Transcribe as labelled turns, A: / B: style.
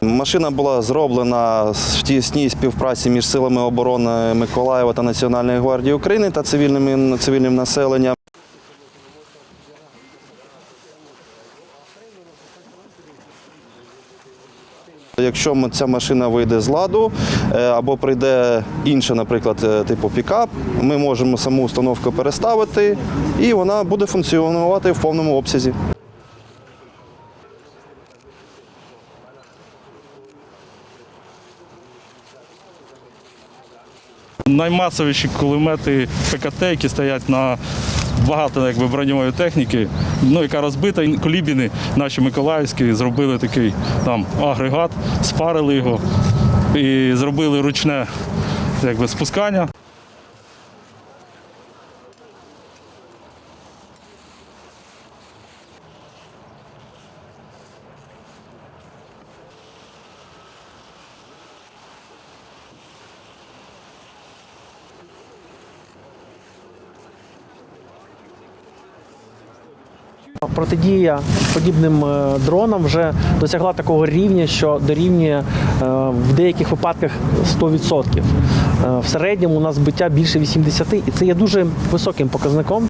A: Машина була зроблена в тісній співпраці між силами оборони Миколаєва та Національної гвардії України та цивільним населенням. Якщо ця машина вийде з ладу е, або прийде інша, наприклад, е, типу пікап, ми можемо саму установку переставити і вона буде функціонувати в повному обсязі.
B: Наймасовіші кулемети ПКТ, які стоять на багато якби, броньової техніки, ну, яка розбита. Колібіни наші миколаївські зробили такий там агрегат, спарили його і зробили ручне якби, спускання.
C: Протидія подібним е, дронам вже досягла такого рівня, що дорівнює е, в деяких випадках 100%. Е, В середньому у нас збиття більше 80%, і це є дуже високим показником.